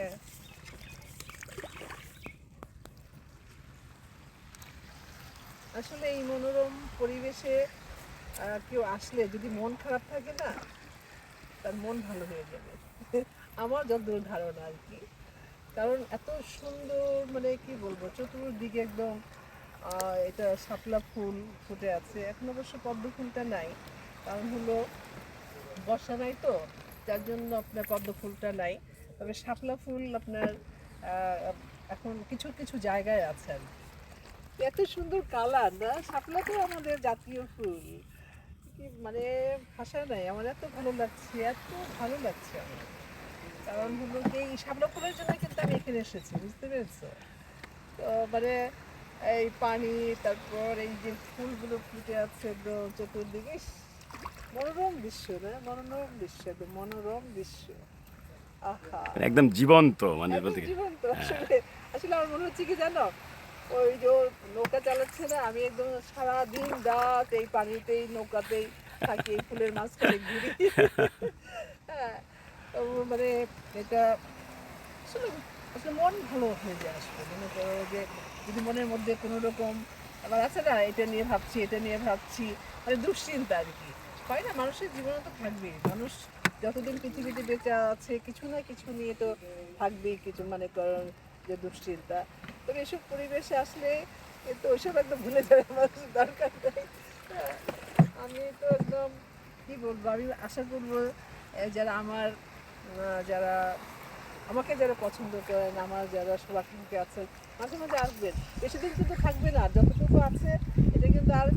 হ্যাঁ আসলে এই মনোরম পরিবেশে কেউ আসলে যদি মন খারাপ থাকে না, তার মন ভালো হয়ে যাবে। আমার যতদূর ধারণা আর কি। কারণ এত সুন্দর মানে কি বলব, চতুর্দিকে একদম এটা শাপলা ফুল ফুটে আছে। এখন অবশ্য পদ্ম ফুলটা নাই। কারণ হলো বর্ষা নাই তো, যার জন্য আপনার পদ্ম ফুলটা নাই। তবে শাপলা ফুল আপনার এখন কিছু কিছু জায়গায় আছে আর। এত সুন্দর কালার না? শাপলা তো আমাদের জাতীয় ফুল। মানে ভাষা নাই, আমার এত ভালো লাগছে, এত ভালো লাগছে আমার। কারণ হলো এই শাপলা ফুলের জন্য কিন্তু আমি এখানে এসেছি, বুঝতে পেরেছ? তো মানে এই পানি, তারপর এই যে ফুলগুলো ফুটে আছে চতুর্দিকে মনোরম দৃশ্য না? মনোরম দৃশ্য মনোরম দৃশ্য। একদম জীবন্ত মানে বলতে জীবন্ত আসলে আসলে আমার মনে হচ্ছে কি জানো? ওই যে নৌকা চালাচ্ছে না আমি একদম সারা দিন রাত এই পানিতেই নৌকাতেই থাকি এই ফুলের মাঝখানে ঘুরি। হ্যাঁ মানে এটা আসলে আসলে মন ভালো হয়ে যায় আসলে মনে করো যে যদি মনের মধ্যে কোনো রকম আবার আছে না এটা নিয়ে ভাবছি এটা নিয়ে ভাবছি মানে দুশ্চিন্তা আর কি। হয় না মানুষের জীবনে তো থাকবেই মানুষ যতদিন পৃথিবীতে বেঁচে আছে, কিছু না কিছু নিয়ে তো থাকবেই কিছু মানে করেন যে দুশ্চিন্তা। তবে এসব পরিবেশে আসলে তো ওইসব একদম ভুলে যাবে মানুষ দরকার নেই। আমি তো একদম, কি বলব, আমি আশা করব যারা আমার যারা আমাকে যারা পছন্দ করেন, আমার যারা শুভাকাঙ্ক্ষী আছেন, মাঝে মাঝে আসবেন। বেশি দিন কিন্তু থাকবে না, যতটুকু আছে, এটা কিন্তু আর